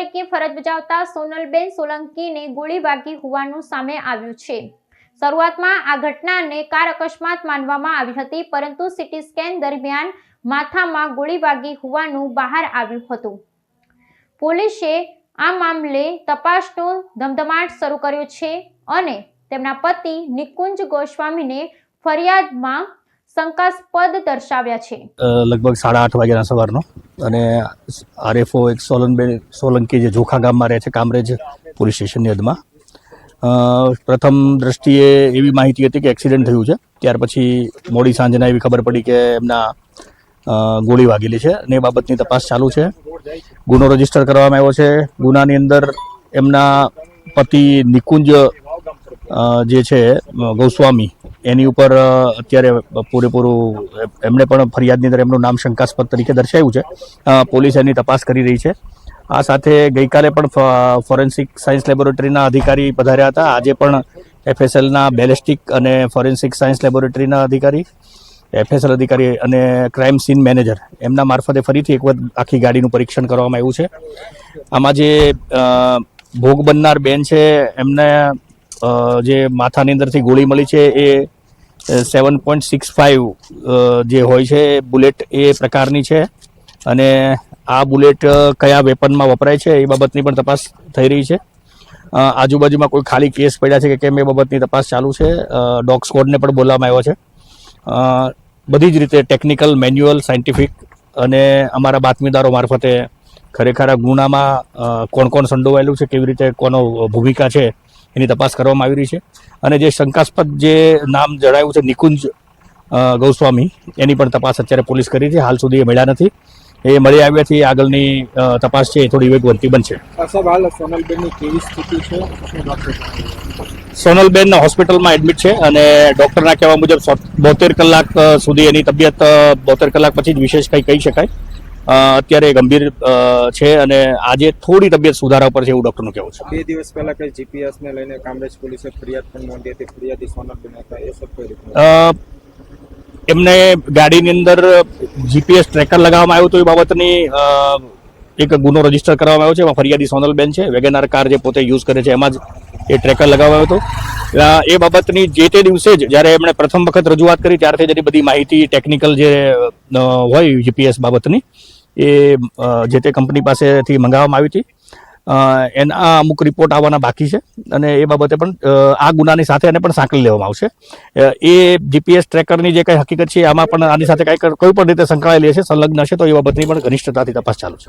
તરીકે ફરજ બજાવતા સોનલબેન સોલંકીને ગોળી વાગી હોવાનું સામે આવ્યું છે. શરૂઆતમાં આ ઘટનાને કાર અકસ્માત માનવામાં આવી હતી, પરંતુ સિટી સ્કેન દરમિયાન માથામાં ગોળી વાગી હોવાનું બહાર આવ્યું હતું. પોલીસે આ મામલે તપાસનો ધમધમાટ શરૂ કર્યો છે અને તેમના પતિ નિકુંજ ગોસ્વામીને ફરિયાદમાં શંકાસ્પદ દર્શાવ્યા છે. લગભગ સાડા આઠ વાગ્યાના સવારનો. અને આરએફઓ એક સોલનબેન સોલંકી જે જોખા ગામમાં રહે છે, કામરેજ પોલીસ સ્ટેશનની હદમાં. પ્રથમ દ્રષ્ટિએ એવી માહિતી હતી કે એક્સિડન્ટ થયું છે. ત્યાર પછી મોડી સાંજના એવી ખબર પડી કે એમના ગોળી વાગેલી છે અને એ બાબતની તપાસ ચાલુ છે. ગુનો રજિસ્ટર કરવામાં આવ્યો છે. ગુનાની અંદર એમના પતિ નિકુંજ જે છે ગૌસ્વામી એની ઉપર અત્યારે પૂરેપૂરું એમણે પણ ફરિયાદની અંદર એમનું નામ શંકાસ્પદ તરીકે દર્શાવ્યું છે. પોલીસ એની તપાસ કરી રહી છે. આ સાથે ગઈકાલે પણ ફોરેન્સિક સાયન્સ લેબોરેટરીના અધિકારી પધાર્યા હતા. આજે પણ એફએસએલના બેલેસ્ટિક અને ફોરેન્સિક સાયન્સ લેબોરેટરીના અધિકારી, એફએસએલ અધિકારી અને ક્રાઇમ સીન મેનેજર, એમના મારફતે ફરીથી એક વખત આખી ગાડીનું પરીક્ષણ કરવામાં આવ્યું છે. આમાં જે ભોગ બનનાર બેન છે, એમને જે માથાની અંદરથી ગોળી મળી છે એ સેવન પોઈન્ટ સિક્સ ફાઇવ જે હોય છે બુલેટ એ પ્રકારની છે. અને આ બુલેટ કયા વેપનમાં વપરાય છે એ બાબતની પણ તપાસ થઈ રહી છે. આજુબાજુમાં કોઈ ખાલી કેસ પડ્યા છે કે કેમ એ બાબતની તપાસ ચાલુ છે. ડોગ સ્કોડને પણ બોલાવવામાં આવ્યો છે. બધી જ રીતે ટેકનિકલ, મેન્યુઅલ, સાયન્ટિફિક અને અમારા બાતમીદારો મારફતે ખરેખર આ ગુનામાં કોણ કોણ સંડોવાયેલું છે, કેવી રીતે કોનો ભૂમિકા છે એની તપાસ કરવામાં આવી રહી છે. અને જે શંકાસ્પદ જે નામ જણાવ્યું છે નિકુંજ ગૌસ્વામી એની પણ તપાસ અત્યારે પોલીસ કરી છે. હાલ સુધી એ મળ્યા નથી. એ મળી આવ્યાથી આગળની તપાસ છે એ થોડી વેગવંતી બનશે. સોનલબેનની કેવી સ્થિતિ છે? સોનલબેન હોસ્પિટલમાં એડમિટ છે અને ડૉક્ટરના કહેવા મુજબ બોતેર કલાક સુધી એની તબિયત બોતેર કલાક પછી જ વિશેષ કંઈ કહી શકાય. અત્યારે ગંભીર છે અને આજે થોડી તબિયત સુધારા પર છે એવું ડોક્ટરનું કહેવું છે. બે દિવસ પહેલા કઈ જીપીએસ ને લઈને કામરેજ પોલીસે ફરિયાદ પણ નોંધી હતી. ફરિયાદી સોનલબેન હતા. એ સબ કઈ એમને ગાડીની અંદર જીપીએસ ટ્રેકર લગાવવામાં આવ્યું હતું. એ બાબતની એક ગુનો રજિસ્ટર કરવામાં આવ્યો છે. એમાં ફરિયાદી સોનલબેન છે. વેગેનાર કાર જે પોતે યુઝ કરે છે એમાં જ એ ટ્રેકર લગાવવામાં આવ્યો હતો. એ બાબતની જે તે દિવસે જ જ્યારે એમણે પ્રથમ વખત રજૂઆત કરી ત્યારથી જેની બધી માહિતી ટેકનિકલ જે હોય જીપીએસ બાબતની એ જે તે કંપની પાસેથી મંગાવવામાં આવી હતી. એના અમુક રિપોર્ટ આવવાના બાકી છે અને એ બાબતે પણ આ ગુનાની સાથે એને પણ સાંકળી લેવામાં આવશે. એ જીપીએસ ટ્રેકરની જે કંઈ હકીકત છે, આમાં પણ આની સાથે કંઈ કોઈ પણ રીતે સંકળાયેલી હશે, સંલગ્ન હશે, તો એ બાબતની પણ ઘનિષ્ઠતાથી તપાસ ચાલુ છે.